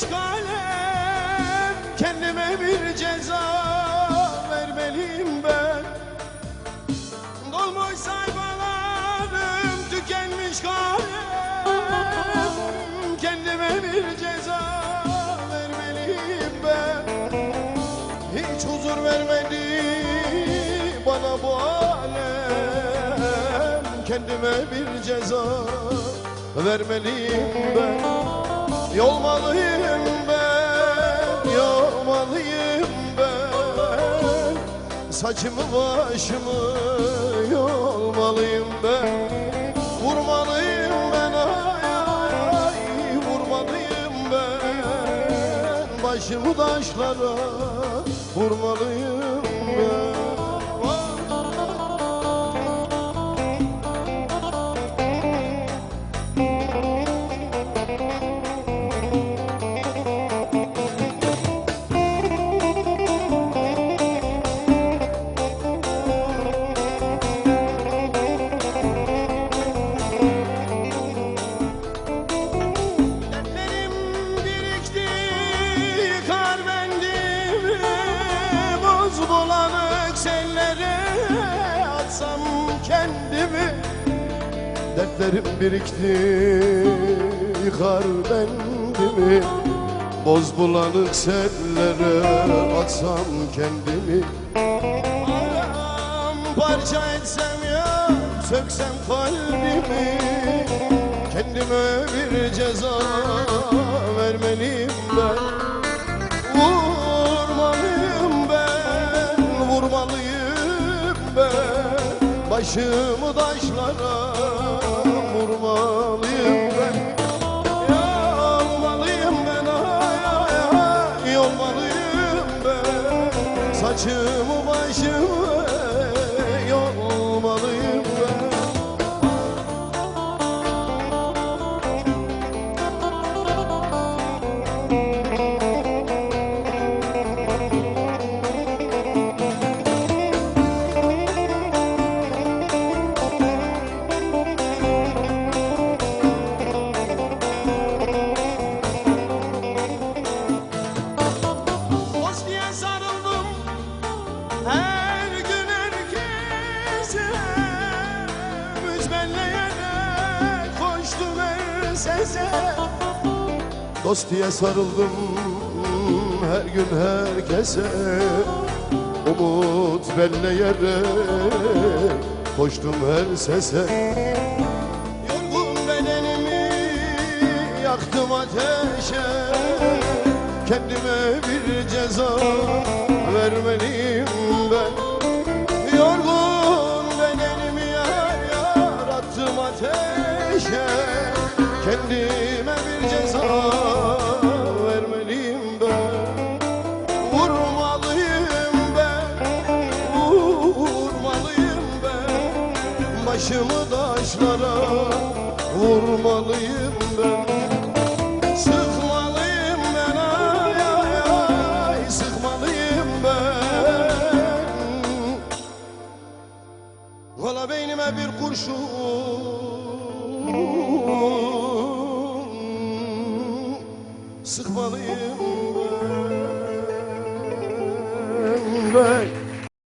kalem Kendime bir ceza vermeliyim ben. Dolmuş sayfalarım tükenmiş kalem. Kendime bir ceza vermeliyim ben. Hiç huzur vermedi bana bu alem. Kendime bir ceza vermeliyim ben Yolmalıyım ben, yolmalıyım ben. Saçımı başımı yolmalıyım ben. Vurmalıyım ben ay ay vurmalıyım ben. Başımı taşlara vurmalıyım Dertlerim birikti yıkar bendimi. Boz bulanık sellere atsam kendimi. Parça etsem ya söksem kalbimi. Kendime bir ceza vermeliyim ben. Vurmalıyım ben, vurmalıyım ben. Başımı taşlara vurmalıyım ben. Yolmalıyım ben, ay ay ay Yolmalıyım ben. Saçımı başımı her sese Dost diye sarıldım her gün herkese. Umut belleyerek koştum her sese. Yorgun bedenimi yaktım ateşe. Kendime bir ceza vermeliyim Başımı taşlara vurmalıyım ben Sıkmalıyım ben ay ay ay Sıkmalıyım ben Valla beynime bir kurşun Sıkmalıyım ben, ben.